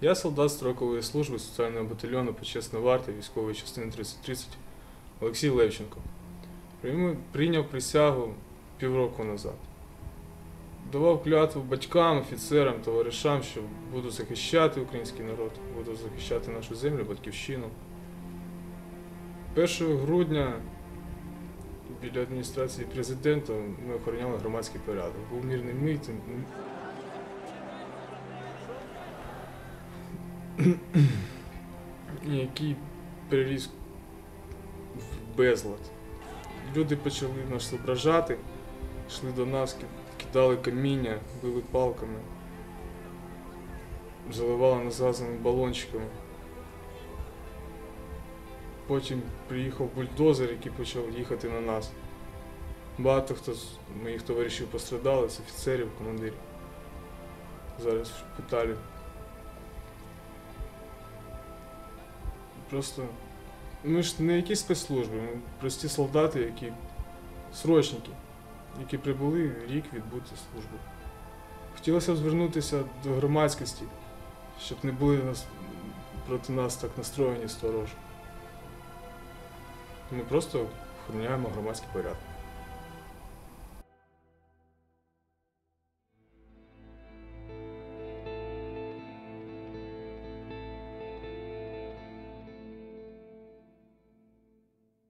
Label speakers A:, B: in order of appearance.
A: Я солдат строкової служби соціального батальйону почесна варта військової частини 3030 Олексій Левченко. Прийняв присягу півроку назад. Давав клятву батькам, офіцерам, товаришам, що буду захищати український народ, буду захищати нашу землю, батьківщину. 1 грудня біля адміністрації президента ми охороняли громадський порядок. Був мирний мітинг. Який переріс в безлад. Люди почали нас ображати, йшли до нас, кидали каміння, били палками, заливали нас газовими балончиками. Потім приїхав бульдозер, який почав їхати на нас. Багато хто з моїх товаришів пострадали, з офіцерів, командирів. Зараз в шпиталі. Просто ми ж не якісь спецслужби, ми прості солдати, які срочники, які прибули рік відбути службу. Хотілося б звернутися до громадськості, щоб не були нас, проти нас так настроєні сторож. Ми просто охороняємо громадський порядок.